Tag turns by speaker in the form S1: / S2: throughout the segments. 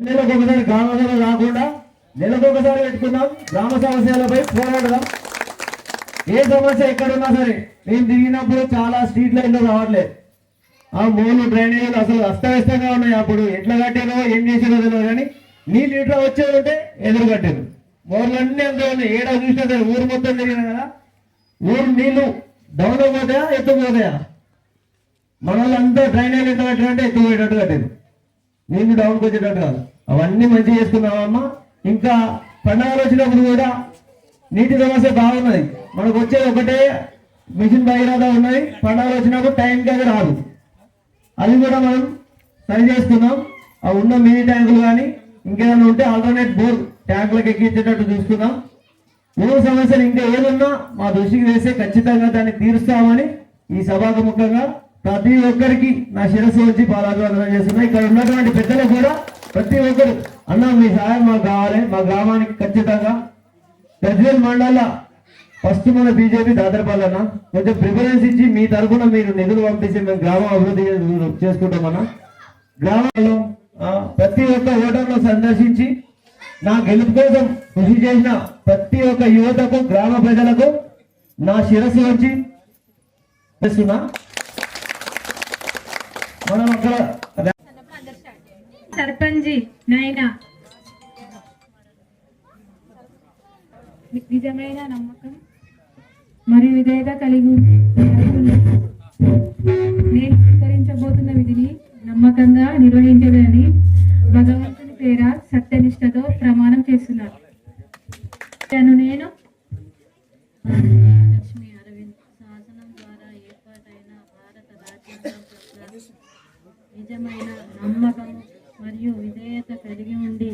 S1: నెలకు ఒకసారి గ్రామ సభ కాకుండా నెలకు ఒకసారి పెట్టుకుందాం. గ్రామ సమస్యలపై పోరాడదాం. ఏ సమస్య ఎక్కడున్నా సరే నేను తిరిగినప్పుడు చాలా స్ట్రీట్ లైన్లు రావట్లేదు. ఆ మూలు డ్రైనేజీలు అసలు అస్తవ్యస్తంగా ఉన్నాయి అప్పుడు. ఎట్లా కట్టారో ఏం చేసారో తెలియదు కానీ నీళ్ళు ఇట్లా వచ్చేది ఉంటే ఎదురు కట్టారు మోర్లన్నీ అంతే ఉన్నాయి. ఏడా చూసినా సరే ఊరు మొత్తం తిరిగిన కదా. ఊరు నీళ్ళు డౌన్ పోతాయా ఎత్తుకుపోతాయా? మన వాళ్ళంతా డ్రైనేజ్ ఎంత కట్టారంటే ఎత్తుకుపోయేటట్టు కట్టారు నేను డౌన్కి వచ్చేటట్టు కాదు. అవన్నీ మంచిగా చేసుకున్నామమ్మా ఇంకా పండుగలు వచ్చినప్పుడు కూడా నీటి సమస్య బాగున్నది. మనకు వచ్చేది ఒకటే మిషన్ భగీరథ ఉన్నది. పండుగలు వచ్చినప్పుడు టైంకి అది రాదు. అది కూడా మనం సరి చేసుకుందాం. ఆ ఉన్న మినీ ట్యాంకులు కానీ ఇంకేదైనా ఉంటే ఆల్టర్నేట్ బోర్ ట్యాంకులకు ఎక్కించేటట్టు చూసుకుందాం. ఏ సమస్యలు ఇంకా ఏదున్నా మా దృష్టికి వేస్తే ఖచ్చితంగా దాన్ని తీరుస్తామని ఈ సభాకు ముఖ్యంగా ప్రతి ఒక్కరికి నా శిరస్సు వచ్చి పాదాభివందనం చేస్తున్నా ఇక్కడ ఉన్నటువంటి పెద్దలు కూడా ప్రతి ఒక్కరు అన్న మీ సహాయం మాకు కావాలి. మా గ్రామానికి ఖచ్చితంగా గజ్వేల్ మండల ఫస్ట్ మన బీజేపీ దాదరపాలన్న కొంచెం ప్రిఫరెన్స్ ఇచ్చి మీ తరఫున మీరు నిధులు పంపిస్తే మేము గ్రామ అభివృద్ధి చే- చేసుకుంటామన్నా గ్రామంలో ప్రతి ఒక్క ఓటర్ను సందర్శించి నా గెలుపు కోసం కృషి చేసిన ప్రతి ఒక్క యువతకు గ్రామ ప్రజలకు నా శిరస్సు వచ్చి చేస్తున్నా.
S2: సర్పంచి నాయన. నిజమైన నమ్మకం మరియు విధేయత కలిగి నేను స్వీకరించబోతున్న విధిని నమ్మకంగా నిర్వహించదని భగవంతుని పేర సత్యనిష్టతో ప్రమాణం చేస్తున్నాను. తను నేను
S3: నిజమైన నమ్మకం మరియు విధేయత కలిగి ఉండి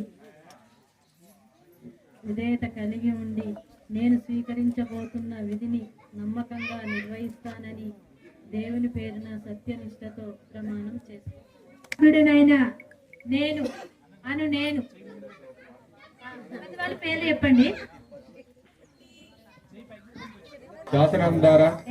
S3: విధేయత కలిగి ఉండి నేను స్వీకరించబోతున్న విధిని నమ్మకంగా నిర్వహిస్తానని దేవుని పేరున సత్యనిష్టతో ప్రమాణం చేస్తాను
S2: నేను అను నేను. వాళ్ళ పేర్లు చెప్పండి.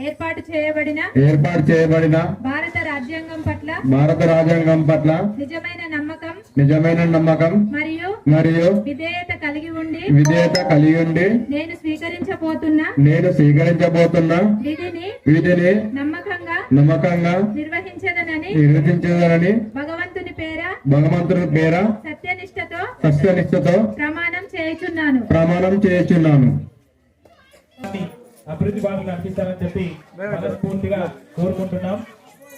S2: ఏర్పాటు చేయబడిన
S4: ఏర్పాటు చేయబడిన
S2: భారత రాజ్యాంగం పట్ల
S4: భారత రాజ్యాంగం పట్ల
S2: నిజమైన నమ్మకం
S4: నిజమైన నమ్మకం
S2: మరియు
S4: మరియు
S2: విధేయత కలిగి ఉండి
S4: విధేయత కలిగి ఉండి
S2: నేను స్వీకరించబోతున్న
S4: నేను స్వీకరించబోతున్న
S2: విధిని
S4: వీటిని
S2: నమ్మకంగా
S4: నమ్మకంగా
S2: నిర్వహించదనని
S4: నిర్వహించదనని
S2: భగవంతుని పేర
S4: భగవంతుని పేర
S2: సత్యనిష్టతో
S4: సత్యనిష్టతో
S2: ప్రమాణం చేయుచున్నాను.
S4: ప్రమాణం చేయుచున్నాను.
S5: అభివృద్ధి బాగా నడిపిస్తారని చెప్పి మనస్ఫూర్తిగా కోరుకుంటున్నాం.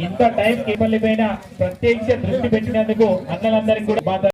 S5: ఇంత టైం ఇవ్వలేకపోయినా ప్రత్యేకించి దృష్టి పెట్టినందుకు అన్నలందరికీ కూడా బాధ